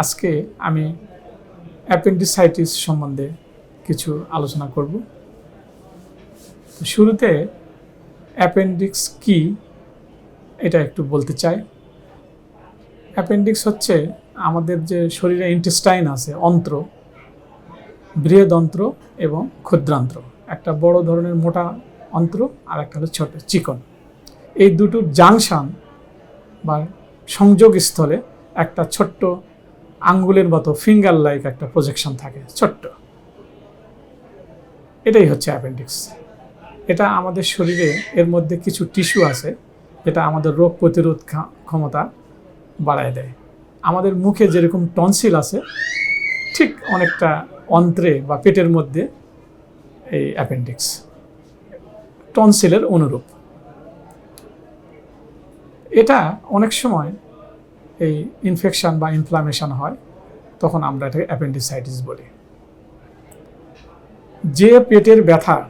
আজকে আমি অ্যাপেন্ডিসাইটিস সম্বন্ধে কিছু আলোচনা করব। শুরুতে অ্যাপেন্ডিক্স কি, এটা একটু বলতে চাই। অ্যাপেন্ডিক্স হচ্ছে আমাদের যে শরীরে ইন্টেস্টাইন আছে, অন্ত্র, বৃহদন্ত্র এবং ক্ষুদ্রান্ত্র। একটা বড় ধরনের মোটা অন্ত্র আর একটা হলো ছোট, চিকন। এই দুটোর জাংশন বা সংযোগ স্থলে একটা ছোট্ট আঙ্গুলের মতো ফিঙ্গার লাইক একটা প্রজেকশন থাকে, ছোট্ট। এটাই হচ্ছে অ্যাপেন্ডিক্স এটা আমাদের শরীরে এর মধ্যে কিছু টিস্যু আছে, যেটা আমাদের রোগ প্রতিরোধ ক্ষমতা বাড়ায় দেয়। আমাদের মুখে যেরকম টনসিল আছে, ঠিক অনেকটা অন্ত্রে বা পেটের মধ্যে এই অ্যাপেন্ডিক্স টনসিলের অনুরূপ। এটা অনেক সময় এই ইনফেকশন বা ইনফ্লামেশন হয়, তখন আমরা এটাকে অ্যাপেন্ডিসাইটিস বলি। যে পেটের ব্যথা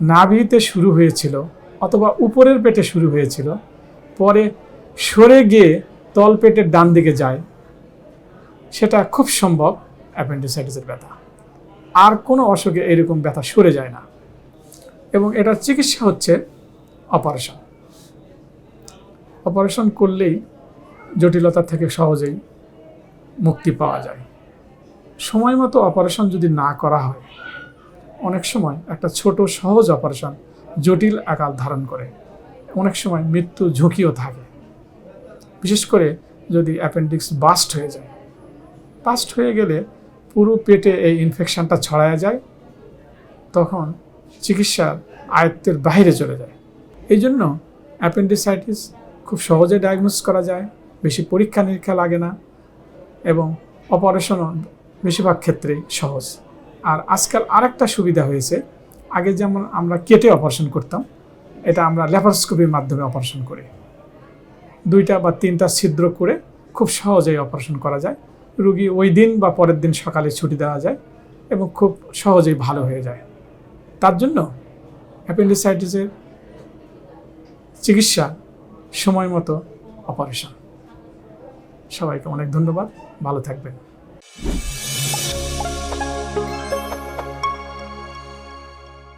নাভিতে শুরু হয়েছিল অথবা উপরের পেটে শুরু হয়েছিল, পরে সরে গিয়ে তল পেটের ডান দিকে যায়, সেটা খুব সম্ভব অ্যাপেন্ডিসাইটিসের ব্যথা। আর কোনো অসুখে এরকম ব্যথা সরে যায় না। এবং এটার চিকিৎসা হচ্ছে অপারেশন অপারেশন করলেই জটিলতা থেকে সহজেই মুক্তি পাওয়া যায়। সময় মতো অপারেশন যদি না করা হয়, অনেক সময় একটা ছোট সহজ অপারেশন জটিল আকার ধারণ করে। অনেক সময় মৃত্যু ঝুঁকিও থাকে। বিশেষ করে যদি অ্যাপেন্ডিক্স বাস্ট হয়ে যায়। বাস্ট হয়ে গেলে পুরো পেটে এই ইনফেকশনটা ছড়ায় যায়, তখন চিকিৎসার আয়ত্তের বাইরে চলে যায়। এই জন্য অ্যাপেন্ডিসাইটিস খুব সহজে ডায়াগনোস করা যায়। বেশি পরীক্ষা নিরীক্ষা লাগে না এবং অপারেশনও বেশিরভাগ ক্ষেত্রেই সহজ। আর আজকাল আরেকটা সুবিধা হয়েছে, আগে যেমন আমরা কেটে অপারেশন করতাম, এটা আমরা ল্যাপারোস্কোপির মাধ্যমে অপারেশন করি। দুইটা বা তিনটা ছিদ্র করে খুব সহজেই অপারেশন করা যায়। রুগী ওই দিন বা পরের দিন সকালে ছুটি দেওয়া যায় এবং খুব সহজেই ভালো হয়ে যায়। তার জন্য অ্যাপেন্ডিসাইটিসের চিকিৎসা সময় মতো অপারেশন সবাইকে অনেক ধন্যবাদ। ভালো থাকবেন।